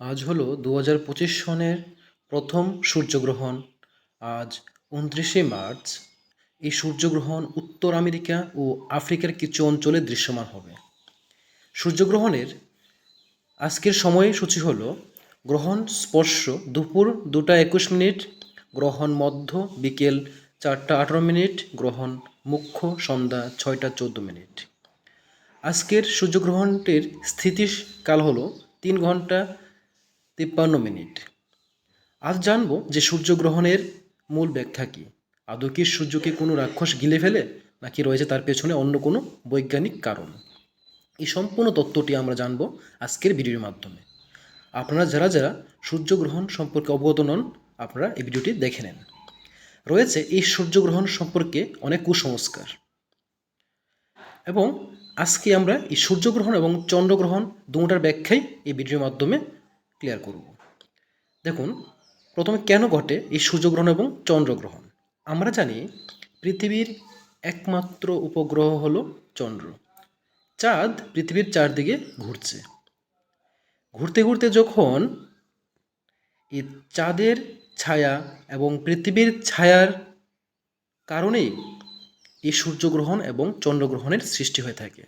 আজ হলো দু হাজার পঁচিশ সনের প্রথম সূর্যগ্রহণ। আজ উনত্রিশে মার্চ। এই সূর্যগ্রহণ উত্তর আমেরিকা ও আফ্রিকার কিছু অঞ্চলে দৃশ্যমান হবে। সূর্যগ্রহণের আজকের সময়সূচি হলো গ্রহণ স্পর্শ দুপুর দুটা একুশ মিনিট, গ্রহণ মধ্য বিকেল চারটা আঠারো মিনিট, গ্রহণ মুখ্য সন্ধ্যা ছয়টা চোদ্দ মিনিট। আজকের সূর্যগ্রহণটির স্থিতিকাল হলো তিন ঘণ্টা তিপ্পান্ন মিনিট। আজ জানব যে সূর্যগ্রহণের মূল ব্যাখ্যা কী। আদৌ কি সূর্যকে কোনো রাক্ষস গিলে ফেলে, নাকি রয়েছে তার পেছনে অন্য কোনো বৈজ্ঞানিক কারণ? এই সম্পূর্ণ তত্ত্বটি আমরা জানব আজকের ভিডিওর মাধ্যমে। আপনারা যারা যারা সূর্যগ্রহণ সম্পর্কে অবগত নন, আপনারা এই ভিডিওটি দেখে নেন। রয়েছে এই সূর্যগ্রহণ সম্পর্কে অনেক কুসংস্কার। এবং আজকে আমরা এই সূর্যগ্রহণ এবং চন্দ্রগ্রহণ দুটার ব্যাখ্যাই এই ভিডিওর মাধ্যমে ক্লিয়ার করব। দেখুন, প্রথমে কেন ঘটে এই সূর্যগ্রহণ এবং চন্দ্রগ্রহণ? আমরা জানি পৃথিবীর একমাত্র উপগ্রহ হল চন্দ্র। চাঁদ পৃথিবীর চারদিকে ঘুরছে। ঘুরতে ঘুরতে যখন এই চাঁদের ছায়া এবং পৃথিবীর ছায়ার কারণেই এই সূর্যগ্রহণ এবং চন্দ্রগ্রহণের সৃষ্টি হয়ে থাকে,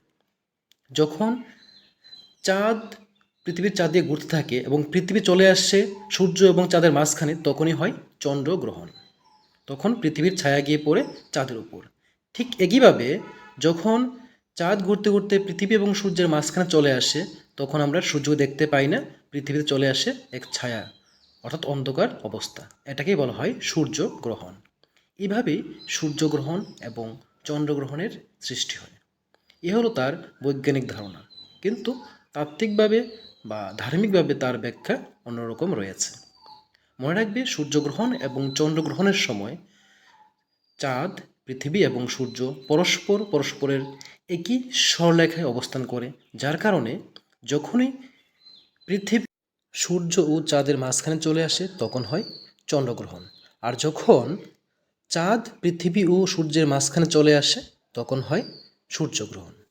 যখন চাঁদ পৃথিবীর চাঁদ দিয়ে ঘুরতে থাকে এবং পৃথিবী চলে আসছে সূর্য এবং চাঁদের মাঝখানে, তখনই হয় চন্দ্রগ্রহণ। তখন পৃথিবীর ছায়া গিয়ে পড়ে চাঁদের উপর। ঠিক একইভাবে যখন চাঁদ ঘুরতে ঘুরতে পৃথিবী এবং সূর্যের মাঝখানে চলে আসে, তখন আমরা সূর্য দেখতে পাই না, পৃথিবীতে চলে আসে এক ছায়া, অর্থাৎ অন্ধকার অবস্থা। এটাকেই বলা হয় সূর্য গ্রহণ এভাবেই সূর্যগ্রহণ এবং চন্দ্রগ্রহণের সৃষ্টি হয়। এ হলো তার বৈজ্ঞানিক ধারণা। কিন্তু তাত্ত্বিকভাবে বা ধার্মিকভাবে তার ব্যাখ্যা অন্যরকম রয়েছে। মনে রাখবে, সূর্যগ্রহণ এবং চন্দ্রগ্রহণের সময় চাঁদ, পৃথিবী এবং সূর্য পরস্পর পরস্পরের একই স্বরলেখায় অবস্থান করে, যার কারণে যখনই পৃথিবী সূর্য ও চাঁদের মাঝখানে চলে আসে, তখন হয় চন্দ্রগ্রহণ। আর যখন চাঁদ, পৃথিবী ও সূর্যের মাঝখানে চলে আসে, তখন হয় সূর্যগ্রহণ।